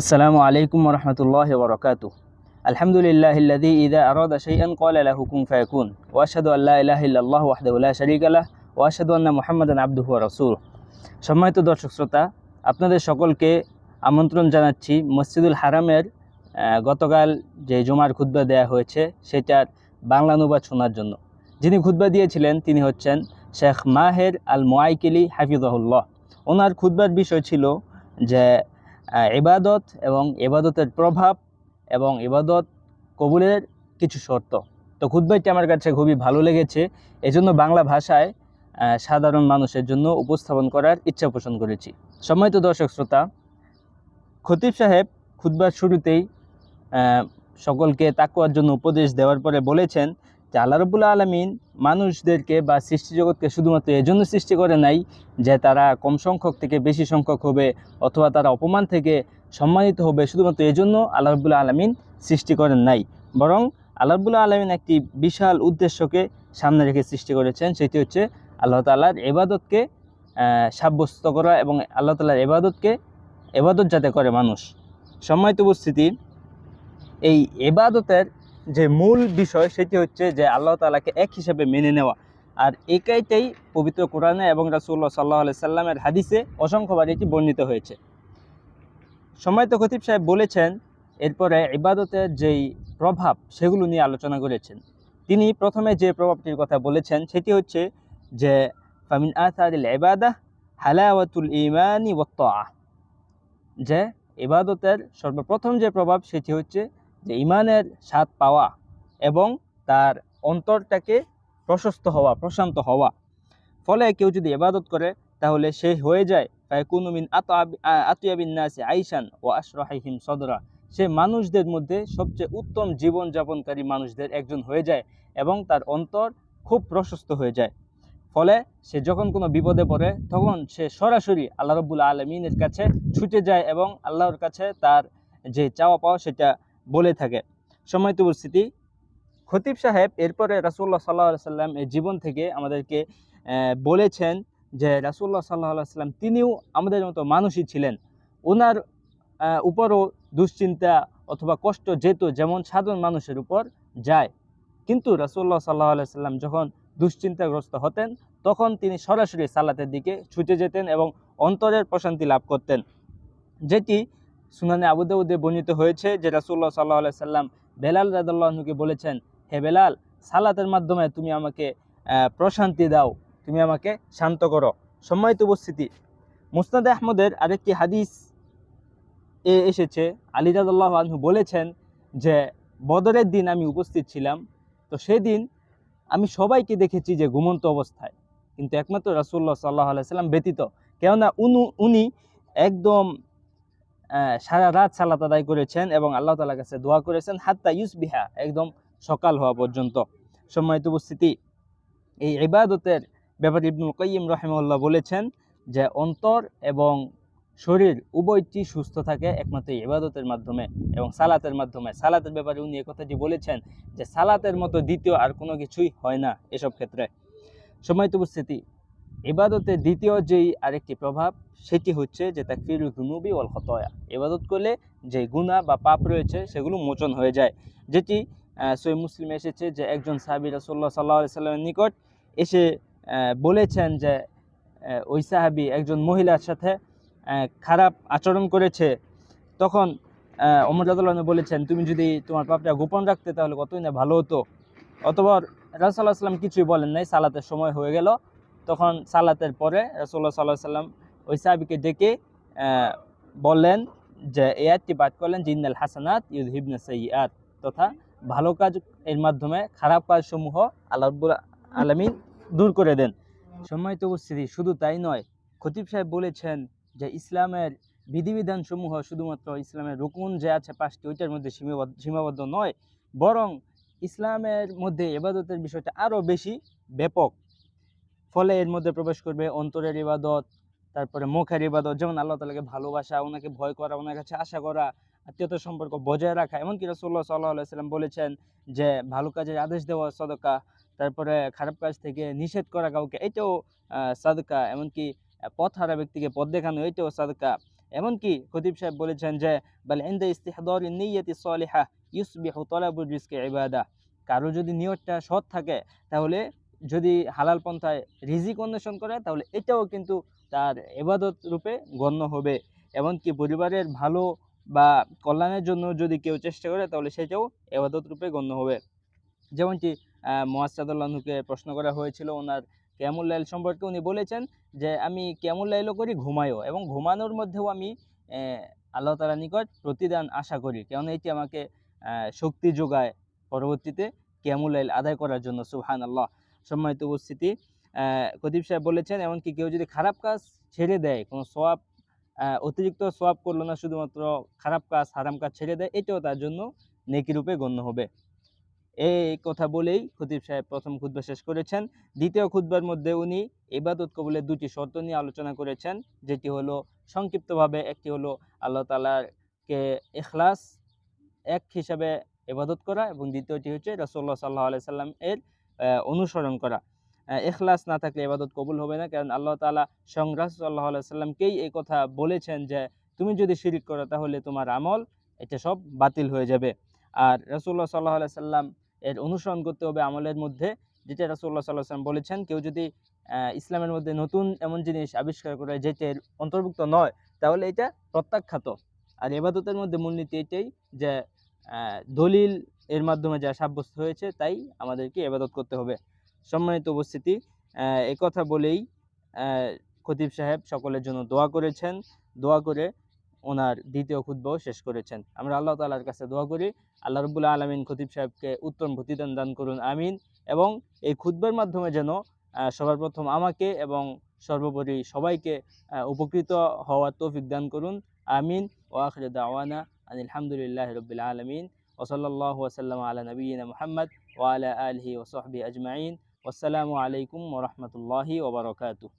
আসসালামু আলাইকুম রহমতুল্লাহ বরকাত। আলহামদুলিল্লাহ ইল্লাদি ইদা আরদ শাইআন ক্বালা লাহু কুন ফায়াকুন ওয়া আশহাদু আল লা ইলাহা ইল্লাল্লাহু ওয়াহদাহু আল্লাহ শারীকা লাহ ওয়া আশহাদু আন্না মুহাম্মাদান আবদুহু ওয়া রাসূল সম্মানিত দর্শক শ্রোতা, আপনাদের সকলকে আমন্ত্রণ জানাচ্ছি মসজিদুল হারামের গতকাল যে জুমার খুদ্া দেয়া হয়েছে সেটার বাংলা অনুবাদ শোনার জন্য। যিনি খুদ্া দিয়েছিলেন তিনি হচ্ছেন শেখ মাহের আল মোয়াইকিলি হাফিজাহুল্লাহ। ওনার খুদ্বার বিষয় ছিল যে ইবাদত এবং ইবাদতের প্রভাব এবং ইবাদত কবুলের কিছু শর্ত। তো খুদ্বাইটি আমার কাছে খুবই ভালো লেগেছে। এজন্য বাংলা ভাষায় সাধারণ মানুষের জন্য উপস্থাপন করার ইচ্ছা পোষণ করেছি। সম্মানিত দর্শক শ্রোতা, খতিব সাহেব খুতবার শুরুতেই সকলকে তাকুয়ার জন্য উপদেশ দেওয়ার পরে বলেছেন যে আল্লাহ রবুল্লা আলমিন মানুষদেরকে বা সৃষ্টি জগৎকে শুধুমাত্র এজন্য সৃষ্টি করে নাই যে তারা কম সংখ্যক থেকে বেশি সংখ্যক হবে অথবা তারা অপমান থেকে সম্মানিত হবে, শুধুমাত্র এজন্য আল্লাহ রবুল্লা আলমিন সৃষ্টি করেন নাই। বরং আল্লাহ রবুল্লা আলমিন একটি বিশাল উদ্দেশ্যকে সামনে রেখে সৃষ্টি করেছেন, সেটি হচ্ছে আল্লাহ তাল্লাহর এবাদতকে সাব্যস্ত করা এবং আল্লাহ তাল্লাহর এবাদতকে এবাদত যাতে করে মানুষ। সম্মানিত উপস্থিতি এই এবাদতের যে মূল বিষয় সেটি হচ্ছে যে আল্লাহ তালাকে এক হিসাবে মেনে নেওয়া। আর একাইটাই পবিত্র কোরআনে এবং রাসুল্লাহ সাল্লাহ আলি সাল্লামের হাদিসে অসংখ্যবার এটি বর্ণিত হয়েছে। সম্মানিত খতিব সাহেব বলেছেন, এরপরে ইবাদতের যেই প্রভাব সেগুলো নিয়ে আলোচনা করেছেন। তিনি প্রথমে যে প্রভাবটির কথা বলেছেন সেটি হচ্ছে যে, ফামিন আসারিল ইবাদা হালাওয়াতুল ইমানি ওয়াত্তাআ যে ইবাদতের সর্বপ্রথম যে প্রভাব সেটি হচ্ছে যে ইমানের স্বাদ পাওয়া এবং তার অন্তরটাকে প্রশস্ত হওয়া, প্রশান্ত হওয়া। ফলে কেউ যদি এবাদত করে, তাহলে সে হয়ে যায়, ফায়াকুনু মিন আতিয়াবিন নাসি আইসান ও আশরাহিহিম সদরা। সে মানুষদের মধ্যে সবচেয়ে উত্তম জীবন যাপনকারী মানুষদের একজন হয়ে যায় এবং তার অন্তর খুব প্রশস্ত হয়ে যায়। ফলে সে যখন কোনো বিপদে পড়ে, তখন সে সরাসরি আল্লাহ রব্বুল আলমিনের কাছে ছুটে যায় এবং আল্লাহর কাছে তার যে চাওয়া পাওয়া, সেটা বলে থাকে। সময়ত উপস্থিতি, খতিব সাহেব এরপরে রাসুল্লাহ সাল্লাহ সাল্লাম এর জীবন থেকে আমাদেরকে বলেছেন যে রাসুল্লাহ সাল্লাহ সাল্লাম তিনিও আমাদের মতো মানুষই ছিলেন। ওনার উপরও দুশ্চিন্তা অথবা কষ্ট যেত যেমন সাধারণ মানুষের উপর যায়। কিন্তু রাসুল্লাহ সাল্লাহ সাল্লাম যখন দুশ্চিন্তাগ্রস্ত হতেন, তখন তিনি সরাসরি সালাতের দিকে ছুটে যেতেন এবং অন্তরের প্রশান্তি লাভ করতেন। যেটি সুনানে আবুদাউদে বর্ণিত হয়েছে যে রাসুল্লাহ সাল্লাহ সাল্লাম বেলাল রাদাল্লাহনুকে বলেছেন হে বেলাল সালাতের মাধ্যমে তুমি আমাকে প্রশান্তি দাও তুমি আমাকে শান্ত করো। সম্মানিত উপস্থিতি মুসনাদ আহমদের আরেকটি হাদিস এ এসেছে। আলী রাদাল্লাহ আনহু বলেছেন যে বদরের দিন আমি উপস্থিত ছিলাম তো সেদিন আমি সবাইকে দেখেছি যে ঘুমন্ত অবস্থায়। কিন্তু একমাত্র রাসুল্লাহ সাল্লাহ আলাইসাল্লাম ব্যতীত কেননা উনু একদম আহ, সারা রাত সালাত আদায় করেছেন এবং আল্লাহ তালার কাছে দোয়া করেছেন, হাত্তা ইউসবিহা, একদম সকাল হওয়া পর্যন্ত। সম্মানিত উপস্থিতি, এই ইবাদতের ব্যাপারে ইবনুল কাইয়িম রহিমউল্লাহ বলেছেন যে, অন্তর এবং শরীর উভয়টি সুস্থ থাকে একমাত্র ইবাদতের মাধ্যমে এবং সালাতের মাধ্যমে। সালাতের ব্যাপারে উনি কথাটি বলেছেন যে, সালাতের মতো দ্বিতীয় আর কোনো কিছুই হয় না এসব ক্ষেত্রে। সম্মানিত উপস্থিতি ইবাদতের দ্বিতীয় যেই আরেকটি প্রভাব, সেটি হচ্ছে যে তাকফিরুল জুনুবি ওয়াল খতয়া। ইবাদত করলে যে গুনাহ বা পাপ রয়েছে, সেগুলো মোচন হয়ে যায়। যেটি সই মুসলিম এসেছে যে একজন সাহাবি রাসুল্লাহ সাল্লাহ সাল্লামের নিকট এসে বলেছেন যে ওই সাহাবি একজন মহিলার সাথে খারাপ আচরণ করেছে। তখন অমর রাদুল্লাহ বলেছেন, তুমি যদি তোমার পাপটা গোপন রাখতে, তাহলে কতই না ভালো হতো? অতবার রাসুল্লাহ সাল্লাম কিছুই বলেন নাই, সালাতের সময় হয়ে গেল। তখন সালাতের পরে রাসুল্লাহ সাল্লাহ সাল্লাম ওই সাহাবিকে ডেকে বললেন যে, এই আয়াতটি পাঠ করলেন, জিন্নাল হাসানাত ইউদ হিবনে সৈয়াত তথা ভালো কাজ এর মাধ্যমে খারাপ কাজসমূহ আল্লাহ রাব্বুল আলমিন দূর করে দেন। সম্মানিত উপস্থিতি, শুধু তাই নয়, খতিব সাহেব বলেছেন যে, ইসলামের বিধিবিধান সমূহ শুধুমাত্র ইসলামের রুকুন যে আছে পাঁচটি, ওইটার মধ্যে সীমাবদ্ধ সীমাবদ্ধ নয়, বরং ইসলামের মধ্যে এবাদতের বিষয়টা আরও বেশি ব্যাপক। ফলে এর মধ্যে প্রবেশ করবে অন্তরের ইবাদত, তারপরে মুখের ইবাদত, যেমন আল্লাহ তালাকে ভালোবাসা, ওনাকে ভয় করা, ওনার কাছে আশা করা, আত্মীয়তার সম্পর্ক বজায় রাখা। এমনকি রসুল্লাহ সাল্লাহ বলেছেন যে, ভালো কাজের আদেশ দেওয়া সদকা, তারপরে খারাপ কাজ থেকে নিষেধ করা কাউকে, এটাও সাদকা। এমনকি পথ হারা ব্যক্তিকে পথ দেখানো, এটাও সাদকা। এমনকি খতিব সাহেব বলেছেন যে, বাল ইনদা ইস্তিহদার নিয়তি সালিহা, ইউসবিহু তলাবুর রিজকি ইবাদা। কারও যদি নিয়তটা সৎ থাকে, তাহলে যদি হালাল পন্থায় রিজিক অন্বেষণ করে, তাহলে এটাও কিন্তু তার এবাদত রূপে গণ্য হবে। এমনকি পরিবারের ভালো বা কল্যাণের জন্য যদি কেউ চেষ্টা করে, তাহলে সেটাও এবাদত রূপে গণ্য হবে। যেমনটি মোয়াসাদুল্লাহকে প্রশ্ন করা হয়েছিল ওনার ক্যামুল লাইল সম্পর্কে। উনি বলেছেন যে, আমি ক্যামুল লাইলও করি, ঘুমাইও। এবং ঘুমানোর মধ্যেও আমি আল্লাহ তালার নিকট প্রতিদান আশা করি। কারণ এটি আমাকে শক্তি যোগায় পরবর্তীতে ক্যামুল লাইল আদায় করার জন্য। সুহান আল্লাহ সম্মানিত উপস্থিতি। কদীপ সাহেব বলেছেন, এমনকি কেউ যদি খারাপ কাজ ছেড়ে দেয়, কোনো সোয়াব অতিরিক্ত সোয়াব করল না, শুধুমাত্র খারাপ কাজ, হারাম কাজ ছেড়ে দেয়, এটাও তার জন্য নেকি রূপে গণ্য হবে। এই কথা বলেই খতিব সাহেব প্রথম খুতবা শেষ করেছেন। দ্বিতীয় খুতবার মধ্যে উনি ইবাদত কবুলের দুটি শর্ত নিয়ে আলোচনা করেছেন, যেটি হলো সংক্ষিপ্তভাবে, একটি হলো আল্লাহ তালাকে ইখলাস এক হিসাবে ইবাদত করা, এবং দ্বিতীয়টি হচ্ছে রসল্লা সাল্লাহ আলাই সাল্লাম এর অনুসরণ করা। এখলাস না থাকলে এবাদত কবুল হবে না, কারণ আল্লাহ তালা সংগ্রাস সাল্লাহ সাল্লামকেই এই কথা বলেছেন যে, তুমি যদি শিরিক করো, তাহলে তোমার আমল, এটা সব বাতিল হয়ে যাবে। আর রসুল্লাহ সাল্লাহ সাল্লাম এর অনুসরণ করতে হবে আমলের মধ্যে, যেটা রাসূলুল্লাহ সাল্লাহ সাল্লাম বলেছেন, কেউ যদি ইসলামের মধ্যে নতুন এমন জিনিস আবিষ্কার করে, যেটা অন্তর্ভুক্ত নয়, তাহলে এটা প্রত্যাখ্যাত। আর এবাদতের মধ্যে মূলনীতি এটাই যে দলিল এর মাধ্যমে যা সাব্যস্ত হয়েছে, তাই আমাদেরকে এবাদত করতে হবে। সম্মানিত উপস্থিতি এ কথা বলেই খতিব সাহেব সকলের জন্য দোয়া করেছেন। দোয়া করে ওনার দ্বিতীয় খুদ্বাও শেষ করেছেন। আমরা আল্লাহ তালার কাছে দোয়া করি, আল্লাহ রবুল্লা আলমিন খতিব সাহেবকে উত্তম প্রতিদান দান করুন, আমিন। এবং এই খুদ্বার মাধ্যমে যেন সবার প্রথম আমাকে এবং সর্বোপরি সবাইকে উপকৃত হওয়ার তৌফিক দান করুন, আমিন। ও আখরে দাওয়ানা আলহামদুলিল্লাহ রবিল আলমিন। وصلى الله وسلم على نبينا محمد وعلى آله وصحبه أجمعين والسلام عليكم ورحمة الله وبركاته.